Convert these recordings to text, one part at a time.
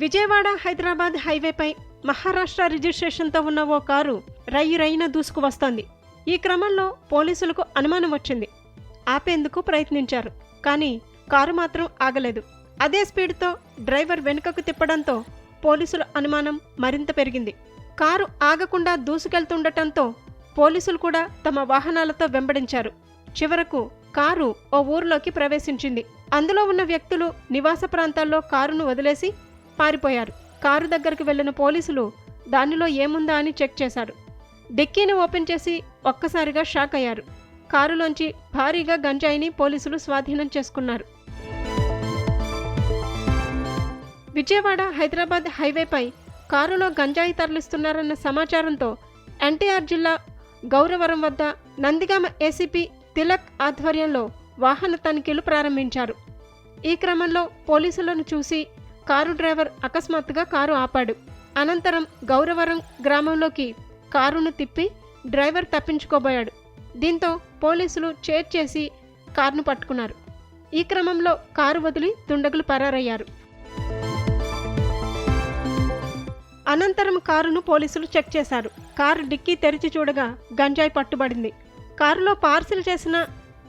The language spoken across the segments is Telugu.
విజయవాడ హైదరాబాద్ హైవేపై మహారాష్ట్ర రిజిస్ట్రేషన్తో ఉన్న ఓ కారు రయ్యి రైన దూసుకువస్తోంది ఈ క్రమంలో పోలీసులకు అనుమానం వచ్చింది. ఆపేందుకు ప్రయత్నించారు కానీ కారు మాత్రం ఆగలేదు. అదే స్పీడ్తో డ్రైవర్ వెనుకకు తిప్పడంతో పోలీసుల అనుమానం మరింత పెరిగింది. కారు ఆగకుండా దూసుకెళ్తుండటంతో పోలీసులు కూడా తమ వాహనాలతో వెంబడించారు. చివరకు కారు ఓ ఊర్లోకి ప్రవేశించింది. అందులో ఉన్న వ్యక్తులు నివాస ప్రాంతాల్లో కారును వదిలేసి పారిపోయారు. కారు దగ్గరికి వెళ్ళిన పోలీసులు దానిలో ఏముందా అని చెక్ చేశారు. డిక్కీని ఓపెన్ చేసి ఒక్కసారిగా షాక్ అయ్యారు. కారులోంచి భారీగా గంజాయిని పోలీసులు స్వాధీనం చేసుకున్నారు. విజయవాడ హైదరాబాద్ హైవేపై కారులో గంజాయి తరలిస్తున్నారన్న సమాచారంతో ఎన్టీఆర్ జిల్లా గౌరవరం వద్ద నందిగామ ఏసీపీ తిలక్ ఆధ్వర్యంలో వాహన తనిఖీలు ప్రారంభించారు. ఈ క్రమంలో పోలీసులను చూసి కారు డ్రైవర్ అకస్మాత్తుగా కారు ఆపాడు. అనంతరం గౌరవరం గ్రామంలోకి కారును తిప్పి డ్రైవర్ తప్పించుకోబోయాడు. దీంతో పోలీసులు చేర్ చేసి కారును పట్టుకున్నారు. ఈ క్రమంలో కారు వదిలి దుండగులు పరారయ్యారు. అనంతరం కారును పోలీసులు చెక్ చేశారు. కారు డిక్కీ తెరిచి చూడగా గంజాయి పట్టుబడింది. కారులో పార్సిల్ చేసిన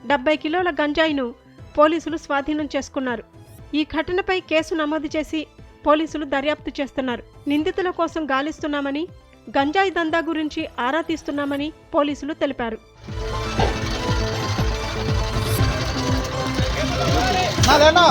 డెబ్బై కిలోల గంజాయిను పోలీసులు స్వాధీనం చేసుకున్నారు. ఈ ఘటనపై కేసు నమోదు చేసి పోలీసులు దర్యాప్తు చేస్తున్నారు. నిందితుల కోసం గాలిస్తున్నామని గంజాయి దందా గురించి ఆరా తీస్తున్నామని పోలీసులు తెలిపారు. నాదేనా